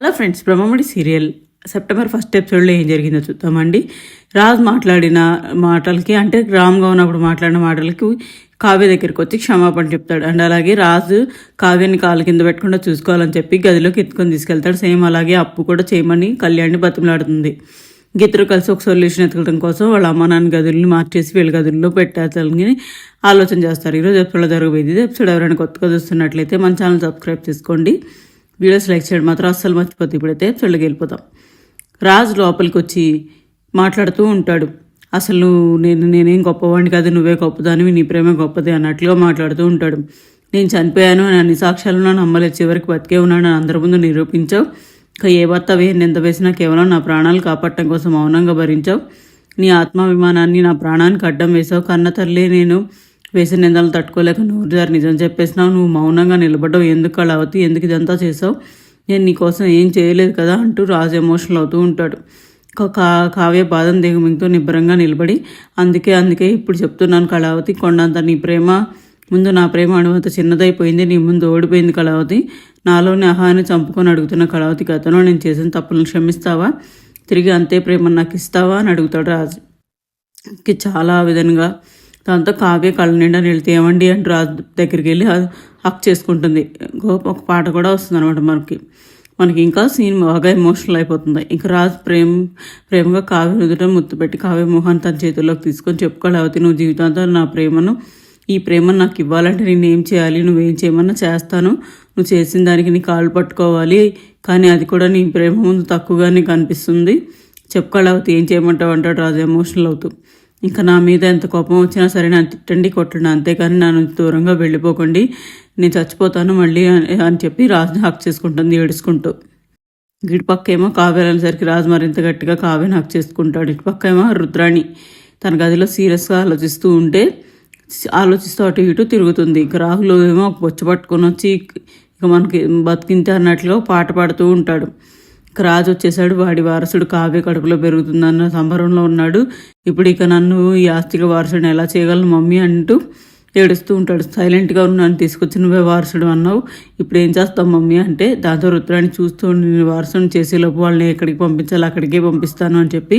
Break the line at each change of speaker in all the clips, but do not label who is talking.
Hello friends Brahmamudi serial. September first ఎపిసోడ్లో ఏం జరిగిందో చూద్దామండి. రాజ్ మాట్లాడిన మాటలకి అంటే రామ్గా ఉన్నప్పుడు మాట్లాడిన మాటలకి కావ్య దగ్గరికి వచ్చి క్షమాపణ చెప్తాడు. అండ్ అలాగే రాజు కావ్యని కాలు కింద పెట్టకుండా చూసుకోవాలని చెప్పి గదిలోకి ఎత్తుకొని తీసుకెళ్తాడు. సేమ్ అలాగే అప్పు కూడా చేయమని కళ్యాణ్ని బతిమలాడుతుంది. ఇద్దరు కలిసి ఒక సొల్యూషన్ ఎతకడం కోసం వాళ్ళ అమ్మ నాన్న గదుల్ని మార్చేసి వీళ్ళ గదుల్లో పెట్టాలని ఆలోచన చేస్తారు. ఈరోజు ఎపిసోడ్లో జరగబోయేది ఎపిసోడ్ ఎవరైనా కొత్తగా చూస్తున్నట్లయితే మన ఛానల్ సబ్స్క్రైబ్ చేసుకోండి. వీడియోస్ లైక్ చేయడం. మాత్రం అస్సలు మర్చిపోతే ఇప్పుడైతే ఎపిసోడ్కి వెళ్ళిపోతాం. రాజు లోపలికి వచ్చి మాట్లాడుతూ ఉంటాడు. అసలు నువ్వు నేను నేనేం గొప్పవాడిని కాదు నువ్వే గొప్పదానివి నీ ప్రేమ గొప్పది అన్నట్లుగా మాట్లాడుతూ ఉంటాడు. నేను చనిపోయాను నా అన్ని సాక్ష్యాలు నా నమ్మలేదు చివరికి బతికే ఉన్నాను అందరి ముందు నిరూపించావు. ఇక ఏ భర్త వేయని ఎంత వేసినా కేవలం నా ప్రాణాలు కాపాడటం కోసం మౌనంగా భరించావు. నీ ఆత్మాభిమానాన్ని నా ప్రాణానికి అడ్డం వేసావు కన్న తల్లి నేను వేసిన నిందలు తట్టుకోలేక నూరు జారి నిజం చెప్పేసినావు నువ్వు మౌనంగా నిలబడ్డావు. ఎందుకు కళావతి ఎందుకు ఇదంతా చేసావు నేను నీకోసం ఏం చేయలేదు కదా అంటూ రాజు ఎమోషనల్ అవుతూ ఉంటాడు. కా కావ్య బాధం దిగుమింగ్తో నిబ్బరంగా నిలబడి అందుకే అందుకే ఇప్పుడు చెప్తున్నాను కళావతి కొండంత నీ ప్రేమ ముందు నా ప్రేమ అణువంత చిన్నదైపోయింది నీ ముందు ఓడిపోయింది కళావతి. నాలోని అహాన్ని చంపుకొని అడుగుతున్న కళావతి గతంలో నేను చేసిన తప్పులను క్షమిస్తావా? తిరిగి అంతే ప్రేమ నాకు ఇస్తావా? అని అడుగుతాడు రాజుకి చాలా విధంగా దాంతో కావ్య కళ్ళ నిండా నిలితే ఏమండి అంటూ రాజు దగ్గరికి వెళ్ళి హక్ చేసుకుంటుంది. ఒక పాట కూడా వస్తుంది అనమాట మనకి. మనకి ఇంకా సీన్ బాగా ఎమోషనల్ అయిపోతుంది. ఇంకా రాజు ప్రేమ ప్రేమగా కావ్య నుదుట ముత్తు పెట్టి కావ్య మోహన్ తన చేతుల్లోకి తీసుకొని చెప్పుకోలేవతి నువ్వు జీవితాంతం నా ప్రేమను ఈ ప్రేమను నాకు ఇవ్వాలంటే నేను ఏం చేయాలి నువ్వేం చేయమన్నా చేస్తాను. నువ్వు చేసిన దానికి నీ కాళ్ళు పట్టుకోవాలి. కానీ అది కూడా నీ ప్రేమ ముందు తక్కువగా నీకు అనిపిస్తుంది చెప్పుకోలేవతి ఏం చేయమంటావు అంటాడు రాజు ఎమోషనల్ అవుతూ. ఇంకా నా మీద ఎంత కోపం వచ్చినా సరే నన్ను తిట్టండి కొట్టండి అంతేకాని నన్ను దూరంగా వెళ్ళిపోకండి. నేను చచ్చిపోతాను మళ్ళీ అని చెప్పి రాజుని హక్ చేసుకుంటుంది ఏడుచుకుంటూ. ఇటుపక్క ఏమో కావ్యాలనేసరికి రాజు మరింత గట్టిగా కావ్యని హక్ చేసుకుంటాడు. ఇటుపక్క ఏమో రుద్రాణి తన గదిలో సీరియస్గా ఆలోచిస్తూ ఉంటే ఆలోచిస్తూ అటు ఇటు తిరుగుతుంది. ఇక రాహుల్ ఏమో బొచ్చ పట్టుకొని వచ్చి ఇక మనకి బతికింతే అన్నట్లుగా పాట పాడుతూ ఉంటాడు. రాజు వచ్చేసాడు. వాడి వారసుడు కావ్య కడుపులో పెరుగుతుందన్న సంబరంలో ఉన్నాడు. ఇప్పుడు ఇక నన్ను ఈ ఆస్తిక వారసుడిని ఎలా చేయగలను మమ్మీ అంటూ ఏడుస్తూ ఉంటాడు. సైలెంట్గా నన్ను తీసుకొచ్చి నువ్వే వారసుడు అన్నావు. ఇప్పుడు ఏం చేస్తావు మమ్మీ అంటే దాంతో రుద్రాన్ని చూస్తూ నేను వారసుని చేసేలోపు వాళ్ళని ఎక్కడికి పంపించాలి అక్కడికే పంపిస్తాను అని చెప్పి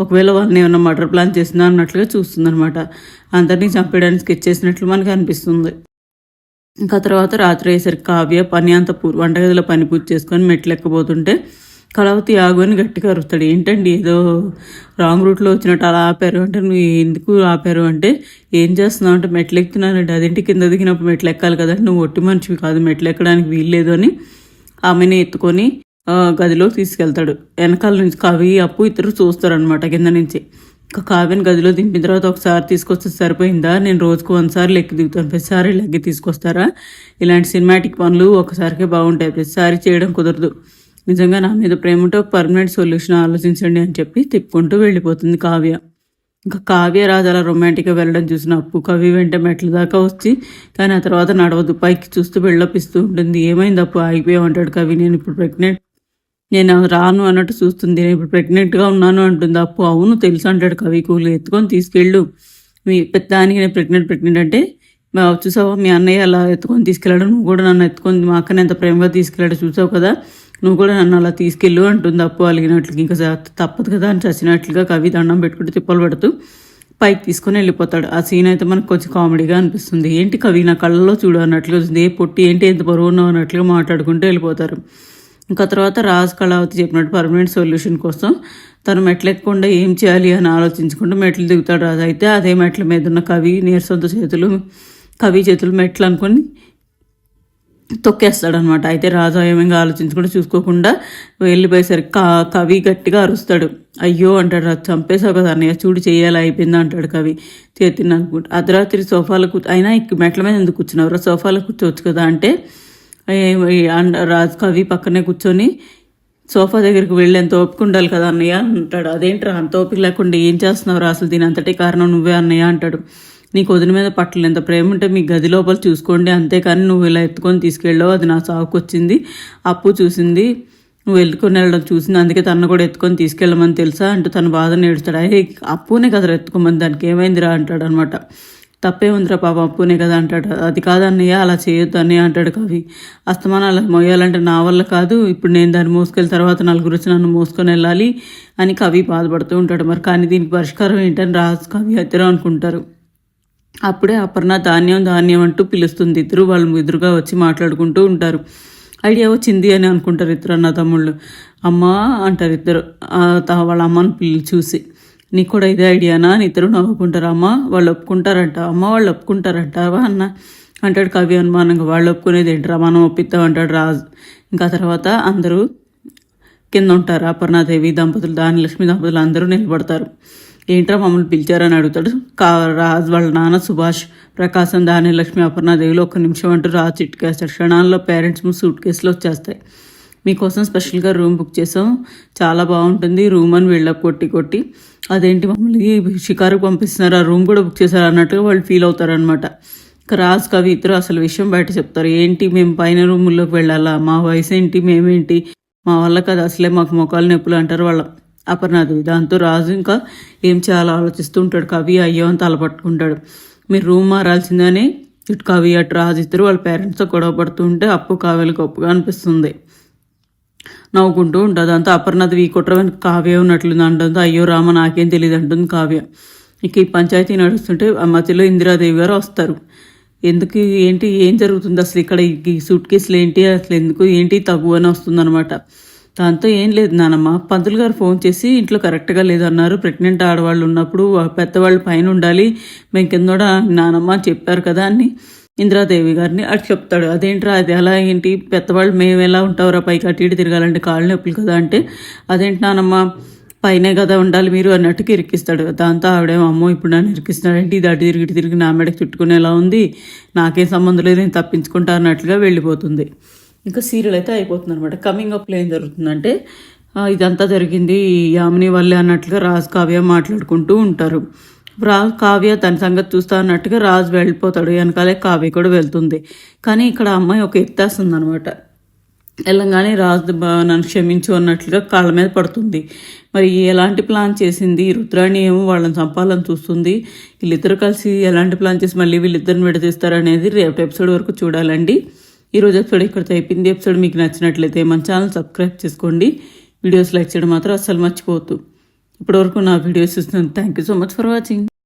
ఒకవేళ వాళ్ళని ఏమైనా మర్డర్ ప్లాన్ చేసిందా అన్నట్లుగా చూస్తుందనమాట అందరినీ చంపేయడానికి స్కెచ్ చేసినట్లు మనకు అనిపిస్తుంది. ఇంకా తర్వాత రాత్రి అయ్యేసరికి కావ్య పని అంత పూర్ వంటగదిలో పని పూర్తి చేసుకొని మెట్లు ఎక్కబోతుంటే కలవతి ఆగు అని గట్టిగా అరుస్తాడు. ఏంటండి ఏదో రాంగ్ రూట్లో వచ్చినట్టు అలా ఆపారు అంటే నువ్వు ఎందుకు ఆపారు అంటే ఏం చేస్తున్నావు అంటే మెట్లు ఎక్కుతున్నానండి అదేంటి కింద దిగినప్పుడు మెట్లు ఎక్కాలి కదా నువ్వు ఒట్టి మనిషివి కాదు మెట్లు ఎక్కడానికి వీల్లేదు అని ఆమెని ఎత్తుకొని గదిలోకి తీసుకెళ్తాడు. వెనకాల నుంచి కవి అప్పు ఇద్దరు చూస్తారనమాట కింద నుంచి. ఇంకా కావ్యని గదిలో దింపిన తర్వాత ఒకసారి తీసుకొస్తే సరిపోయిందా? నేను రోజుకు ఒకసారి లెక్కి దిగుతాను. ప్రతిసారి లెక్కి తీసుకొస్తారా? ఇలాంటి సినిమాటిక్ పనులు ఒకసారికే బాగుంటాయి. ప్రతిసారి చేయడం కుదరదు. నిజంగా నా మీద ప్రేమతో పర్మనెంట్ సొల్యూషన్ ఆలోచించండి అని చెప్పి తిప్పుకుంటూ వెళ్ళిపోతుంది కావ్య. ఇంకా కావ్య రాజు అలా రొమాంటిక్గా వెళ్ళడం చూసిన అప్పు కవి వెంట మెట్ల దాకా వచ్చి కానీ ఆ తర్వాత నడవదు. పైకి చూస్తూ వెళ్ళపిస్తూ ఉంటుంది. ఏమైంది అప్పు? ఆగిపోయావు అంటాడు కవి. నేను ఇప్పుడు ప్రెగ్నెంట్. నేను రాను అన్నట్టు చూస్తుంది. నేను ఇప్పుడు ప్రెగ్నెంట్గా ఉన్నాను అంటుంది అప్పు. అవును తెలుసు అంటాడు కవి. కూలి ఎత్తుకొని తీసుకెళ్ళు. మీ పెద్దానికి నేను ప్రెగ్నెంట్ ప్రెగ్నెంట్ అంటే చూసావా? మీ అన్నయ్య అలా ఎత్తుకొని తీసుకెళ్ళాడు. నువ్వు కూడా నన్ను ఎత్తుకొని మా అక్కని ఎంత ప్రేమగా తీసుకెళ్ళాడు చూసావు కదా? నువ్వు కూడా నన్ను అలా తీసుకెళ్ళు అంటుంది అప్పు అలిగినట్లుగా. ఇంకా తప్పదు కదా అని చచ్చినట్లుగా కవి దండం పెట్టుకుంటూ తిప్పలు పడుతూ పైకి తీసుకొని వెళ్ళిపోతాడు. ఆ సీన్ అయితే మనకు కొంచెం కామెడీగా అనిపిస్తుంది. ఏంటి కవి నా కళ్ళలో చూడు అన్నట్లుగా ఏ పొట్టి ఏంటి ఎంత బరువు అన్నట్లుగా మాట్లాడుకుంటూ వెళ్ళిపోతారు. ఇంకా తర్వాత రాజ్ కళావతి చెప్పినట్టు పర్మనెంట్ సొల్యూషన్ కోసం తను మెట్లెక్కకుండా ఏం చేయాలి అని ఆలోచించుకుంటూ మెట్లు దిగుతాడు రాజు. అయితే అదే మెట్ల మీద ఉన్న కవి నీరసంతో చేతులు కవి చేతులు మెట్లు అనుకొని తొక్కేస్తాడనమాట. అయితే రాజు ఏమైనా ఆలోచించుకుంటూ చూసుకోకుండా వెళ్ళిపోయేసరికి కా కవి గట్టిగా అరుస్తాడు. అయ్యో అంటాడు రాజు చంపేశావు కదా అన్నయ్య చూడు చేయాలి అయిపోయిందా అంటాడు కవి. చేతిని అనుకుంటా అర్ధరాత్రి సోఫాలో కూర్చు అయినా మెట్ల మీద ఎందుకు కూర్చున్నారు సోఫాలో కూర్చోవచ్చు కదా అంటే రాజు కవి పక్కనే కూర్చొని సోఫా దగ్గరికి వెళ్ళి ఎంత ఓపిక ఉండాలి కదా అన్నయ్య అంటాడు. అదేంటి అంత ఓపిక లేకుండా ఏం చేస్తున్నావు అసలు దీని అంతటి కారణం నువ్వే అన్నయ్య అంటాడు. నీకు వదిన మీద పట్టలు ఎంత ప్రేమ ఉంటే మీ గది లోపల చూసుకోండి. అంతేకాని నువ్వు ఇలా ఎత్తుకొని తీసుకెళ్ళావు. అది నా సాగుకు వచ్చింది అప్పు చూసింది. నువ్వు ఎత్తుకొని వెళ్ళడం చూసింది. అందుకే తను కూడా ఎత్తుకొని తీసుకెళ్ళమని తెలుసా? అంటూ తన బాధ నేడుస్తాడు అయ్యే అప్పునే కదా ఎత్తుకోమని. దానికి ఏమైందిరా అంటాడు అనమాట తప్పే ఉందిరా పాప అప్పునే కదా అంటాడు. అది కాదన్నయ్య అలా చేయొద్దు అన్నయ్య అంటాడు కవి. అస్తమానం అలా మోయాలంటే నా వల్ల కాదు. ఇప్పుడు నేను దాన్ని మోసుకెళ్ళిన తర్వాత నలుగురు వచ్చి నన్ను మోసుకొని వెళ్ళాలి అని కవి బాధపడుతూ ఉంటాడు. మరి కానీ దీనికి పరిష్కారం ఏంటని రాజు కవి ఇద్దరు అనుకుంటారు. అప్పుడే అపర్ణ ధాన్యం ధాన్యం అంటూ పిలుస్తుంది. ఇద్దరు వాళ్ళు ఎదురుగా వచ్చి మాట్లాడుకుంటూ ఉంటారు. ఐడియా వచ్చింది అని అనుకుంటారు ఇద్దరు అన్న తమ్ముళ్ళు. అమ్మ అంటారు ఇద్దరు. వాళ్ళ అమ్మను పిల్లి చూసి. నీకు కూడా ఇదే ఐడియానా? అని ఇద్దరు నవ్వుకుంటారు. అమ్మ వాళ్ళు ఒప్పుకుంటారంట. అమ్మ వాళ్ళు ఒప్పుకుంటారంటావా అన్న. అంటాడు కవి అనుమానంగా. వాళ్ళు ఒప్పుకునేది ఏంటరా? మనం ఒప్పిద్దాం అంటాడు రాజు. ఇంకా తర్వాత అందరూ కింద ఉంటారు. అపర్ణాదేవి దంపతులు దానిలక్ష్మి దంపతులు అందరూ నిలబడతారు. ఏంట్రా మమ్మల్ని పిలిచారని అడుగుతాడు. కా రాజు వాళ్ళ నాన్న సుభాష్ ప్రకాశం దాని లక్ష్మి అపర్ణాదేవిలో ఒక నిమిషం అంటూ రాజు చిట్కేస్తాడు క్షణాల్లో పేరెంట్స్ సూట్ కేసులో వచ్చేస్తాయి. మీకోసం స్పెషల్గా రూమ్ బుక్ చేసాం చాలా బాగుంటుంది. రూమ్ అని వెళ్ళప్ కొట్టి కొట్టి. అదేంటి మమ్మల్ని షికారుకు పంపిస్తున్నారు? ఆ రూమ్ కూడా బుక్ చేశారు అన్నట్టుగా వాళ్ళు ఫీల్ అవుతారనమాట రాజ్ రాజు కవి ఇద్దరు అసలు విషయం బయట చెప్తారు. ఏంటి మేము పైన రూముల్లోకి వెళ్ళాలా? మా వయసు ఏంటి? మేమేంటి? మా వల్ల కదా. అసలే మాకు మొఖాలు నొప్పులు అంటారు వాళ్ళ. అపర్ణాదేవి. దాంతో రాజు ఇంకా ఏం చేయాలో ఆలోచిస్తూ ఉంటాడు. కవి అయ్యో అని తలపట్టుకుంటాడు మీరు రూమ్ మారాల్సిందని? ఇటు కవి అటు రాజు ఇద్దరు వాళ్ళ పేరెంట్స్తో గొడవ పడుతూ ఉంటే అప్పు కావ్యలు గొప్పగా అనిపిస్తుంది. నవ్వుకుంటూ ఉంటుంది అంతా అపర్ణది ఈ కుట్ర వెనక కావ్య ఉన్నట్లుంది అంటుంది. అయ్యో రామ నాకేం తెలియదు అంటుంది కావ్య. ఇక ఈ పంచాయతీ నడుస్తుంటే ఆ మధ్యలో ఇందిరాదేవి గారు వస్తారు. ఎందుకు? ఏంటి? ఏం జరుగుతుంది? అసలు ఇక్కడ ఈ- ఈ సూట్ కేసులు ఏంటి? అసలు ఎందుకు? ఏంటి? తగు అని వస్తుందన్నమాట. దాంతో ఏం లేదు నానమ్మ. పంతులు గారు ఫోన్ చేసి ఇంట్లో కరెక్ట్గా లేదన్నారు. ప్రెగ్నెంట్ ఆడవాళ్ళు ఉన్నప్పుడు పెద్దవాళ్ళు పైన ఉండాలి. మేము కింద కూడా నానమ్మ చెప్పారు కదా అని ఇందిరాదేవి గారిని అటు చెప్తాడు. అదేంట్రా అది ఎలా ఏంటి? పెద్దవాళ్ళు మేము ఎలా ఉంటావురా? పైకి అటు ఇటు తిరగాలంటే కాళ్ళు నొప్పులు కదా అంటే అదేంటి నానమ్మ? పైనే కదా ఉండాలి మీరు అన్నట్టుకి ఇరికిస్తాడు. దాంతో ఆవిడేమో అమ్మో ఇప్పుడు నన్ను ఇరికిస్తున్నాడంటే ఇది అటు తిరిగి తిరిగి నా మెడకు చుట్టుకునేలా ఉంది. నాకేం సంబంధం లేదు నేను తప్పించుకుంటా అన్నట్లుగా వెళ్ళిపోతుంది. ఇంకా సీరియల్ అయితే అయిపోతుంది అనమాట కమింగ్ అప్లో ఏం జరుగుతుందంటే ఇదంతా జరిగింది యామిని వల్లే అన్నట్లుగా రాజు కావ్య మాట్లాడుకుంటూ ఉంటారు. రాజు కావ్య తన సంగతి చూస్తా అన్నట్టుగా రాజు వెళ్ళిపోతాడు వెనకాలే కావ్య కూడా వెళ్తుంది. కానీ ఇక్కడ అమ్మాయి ఒక ఎత్తేస్తుంది అనమాట వెళ్ళంగానే రాజు నన్ను క్షమించు అన్నట్లుగా కాళ్ళ మీద పడుతుంది. మరి ఎలాంటి ప్లాన్ చేసింది? రుద్రాణి ఏమో వాళ్ళని చంపాలని చూస్తుంది. వీళ్ళిద్దరు కలిసి ఎలాంటి ప్లాన్ చేసి మళ్ళీ వీళ్ళిద్దరిని విడదీస్తారనేది రేపు ఎపిసోడ్ వరకు చూడాలండి. ఈరోజు ఎపిసోడ్ ఇక్కడితో అయిపోయింది. ఎపిసోడ్ మీకు నచ్చినట్లయితే మన ఛానల్ సబ్స్క్రైబ్ చేసుకోండి. వీడియోస్ లైక్ చేయడం మాత్రం అస్సలు మర్చిపోవద్దు. ఇప్పటివరకు నా వీడియోస్ చూస్తున్నాను thank you so much for watching